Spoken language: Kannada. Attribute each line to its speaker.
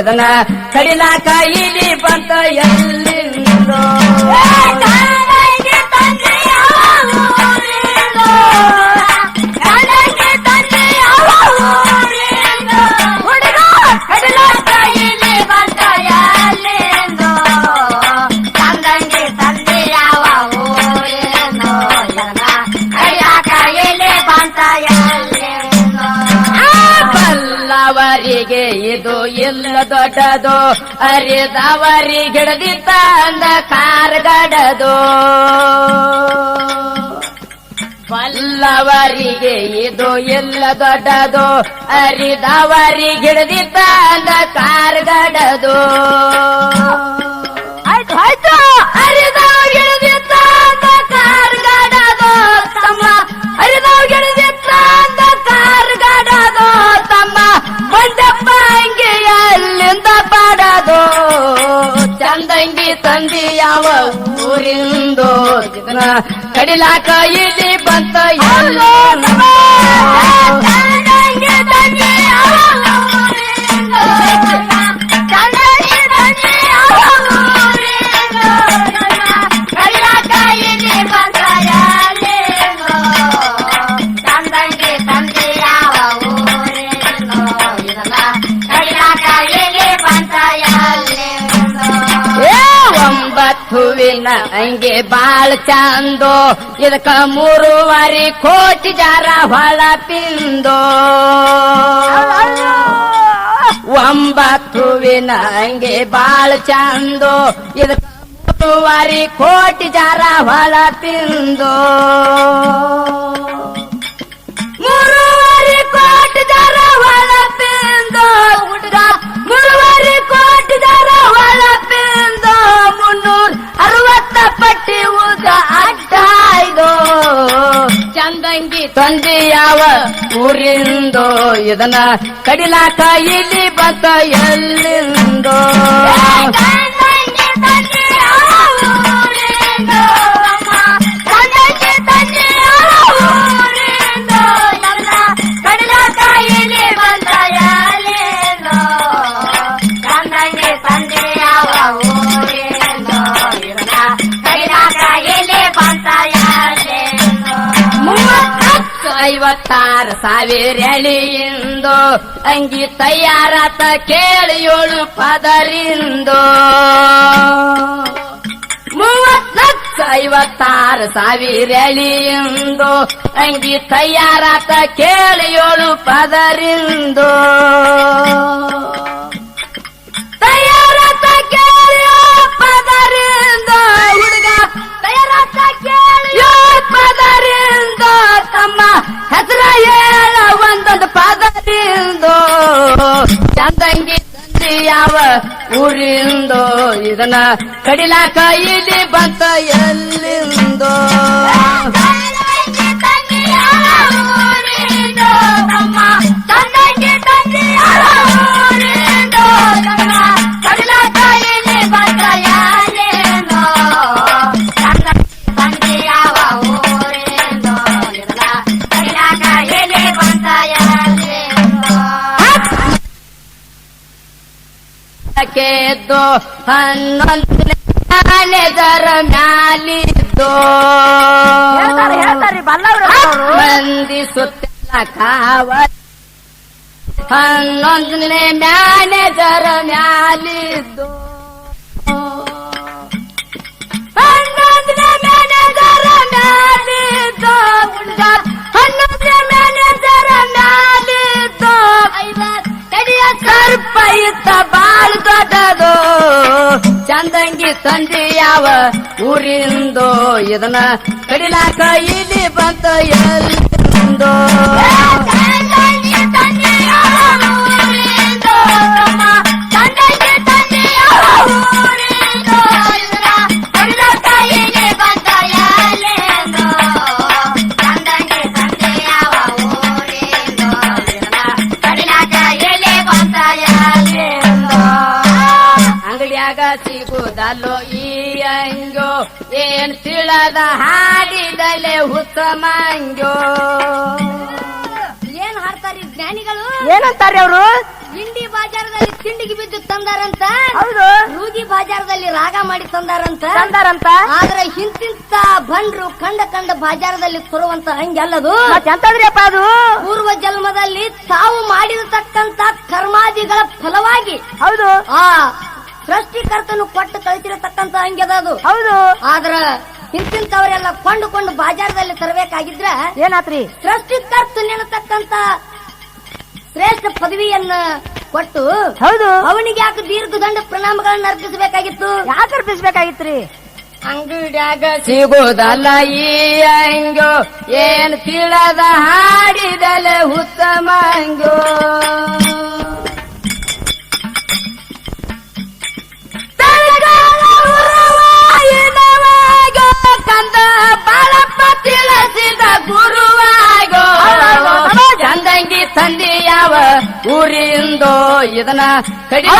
Speaker 1: ಇದನ್ನ ಕಡಿಲಾಕ ಇಲ್ಲಿ ಬಂತ ಎಲ್ಲಿಂದೋ ಇಲ್ಲ ದೊಡ್ಡದು. ಅರಿದವರಿ ಗಿಡದಿದ್ದ ಅಂದ ಕಾರ್ಗಡದು. ಬಲ್ಲವರಿಗೆ ಇದು ಎಲ್ಲ ದೊಡ್ಡದು. ಅರಿದವರಿ ಗಿಡದಿದ್ದ ಅಂದ ಕಾರ್ಗಡದು. ತಂದಿ ಯಾವ ಊರಿಂದೋ ಕಡಿಲಾಕ ಇಲ್ಲಿ ಬಂತ. ಎಲ್ಲೋ ಒಂಬತ್ತುವಿನ ಹಂಗೆ ಬಾಳ್ ಚಂದೋ. ಇದಕ್ಕ ಮೂರುವರಿ ಕೋಟಿ ಜಾರ ಹೊಳ ಪಿಂದೋ. ಒಂಬತ್ತುವಿನ ಹಂಗೆ ಬಾಳ್ ಚಂದೋ. ಇದ ಮೂರುವರಿ ಕೋಟಿ ಜಾರ ಹೊಳ ಪಿಂದೋ. ತಂದೆ ಯಾವ ಊರಿಂದೋ ಇದನ್ನ ಕಡಿಲಾಕ ಇಲ್ಲಿ ಬಂತ ಎಲ್ಲಿಂದೋ. ಐವತ್ತಾರು ಸಾವಿರ ಎಳೆಯಿಂದು ಅಂಗಿ ತಯಾರಾತ ಕೇಳಿ ಏಳು ಪದರಿಂದೋ. ಮೂವತ್ತತ್ತು ಐವತ್ತಾರು ಸಾವಿರ ಎಳೆಯಿಂದು ಅಂಗಿ ತಯಾರಾತ ಕೇಳಿ ಏಳು ಪದರಿಂದೋ. ಯಾವ ಊರಿಂದೋ ಇದನ್ನ ಕಡಿಲಾಕ ಇಲ್ಲಿ ಬಂತ ಎಲ್ಲಿಂದೋ. ಕೇದ್ದು ಹನ್ನೊಂದನೇ ಮ್ಯಾನೇಜರ್ ಮ್ಯಾಲಿದ್ದು ಸುತ್ತಲ ಕಾವ ಹನ್ನೊಂದನೇ ಮ್ಯಾನೇಜರ್ ಮ್ಯಾಲಿದ್ದು ಚಂದಂಗಿ ತಂದಿ ಯಾವ ಊರಿಂದೋ? ಇದನ್ನ ಕಡಿಲಾಕ ಇಲ್ಲಿ ಬಂತ ಎಲ್ಲಿಂದೋ ಅಂಗಡಿಯಾಗ ಸಿಗುದಲ್ಲೋ ಈ ಅಂಗೋ? ಏನ್ ತಿಳದ ಹಾಡಿದಲೆ ಹುತ್ತಮಂಗೋ
Speaker 2: ಏನ್
Speaker 1: ಹಾಡ್ತಾರಿ ಜ್ಞಾನಿಗಳು?
Speaker 2: ಏನಂತಾರೆ ಅವರು?
Speaker 1: ಹಿಂಡಿ ಬಾಜಾರದಲ್ಲಿ ತಿಂಡಿಗೆ ಬಿದ್ದು ತಂದಾರಂತ?
Speaker 2: ಹೌದು.
Speaker 1: ರೂಗಿ ಬಾಜಾರದಲ್ಲಿ ರಾಗ ಮಾಡಿ ತಂದಾರಂತ?
Speaker 2: ತಂದಾರಂತ?
Speaker 1: ಆದ್ರೆ ಹಿಂತಿಂತ ಬಂಡ್ರು ಕಂಡ ಕಂಡ ಬಾಜಾರದಲ್ಲಿ ತರುವಂತ ಹಂಗೆಲ್ಲದು
Speaker 2: ಅದು ಎಂತದ್ರಿ ಅಪ್ಪ ಅದು?
Speaker 1: ಪೂರ್ವ ಜನ್ಮದಲ್ಲಿ ತಾವು ಮಾಡಿರತಕ್ಕಂತ ಕರ್ಮಾದಿಗಳ ಫಲವಾಗಿ
Speaker 2: ಹೌದು.
Speaker 1: ಆ ಸೃಷ್ಟಿಕರ್ತನು ಕೊಟ್ಟು ಕಳಿಸಿರತಕ್ಕಂತ ಹಂಗೆದ ಅದು
Speaker 2: ಹೌದು.
Speaker 1: ಆದ್ರ ಇಂತಿಂತವರೆಲ್ಲ ಕೊಂಡುಕೊಂಡು ಬಾಜಾರದಲ್ಲಿ ತರಬೇಕಾಗಿದ್ರ
Speaker 2: ಏನಾತ್ರಿ?
Speaker 1: ಸೃಷ್ಟಿಕರ್ತನೆನ್ನತಕ್ಕಂತ ಶ್ರೇಷ್ಠ ಪದವಿಯನ್ನ ಕೊಟ್ಟು
Speaker 2: ಹೌದು.
Speaker 1: ಅವನಿಗೆ ಯಾಕೆ ದೀರ್ಘದಂಡ ಪ್ರಣಾಮಗಳನ್ನ ಅರ್ಪಿಸಬೇಕಾಗಿತ್ತು?
Speaker 2: ಯಾಕೆ ಅರ್ಪಿಸಬೇಕಾಗಿತ್ರಿ?
Speaker 1: ಅಂಗಡ್ಯಾಗ ಸಿಗೋದಲ್ಲ ಈ ಅಂಗೋ ಏನ್ ತಿಳದ ಹಾಡಿದಲೆ ಉತ್ತಮ ಅಂಗೋ. ತಂದಿ ಯಾವ ಊರಿಂದೋ ಇದನ್ನ ಕಡಿಮೆ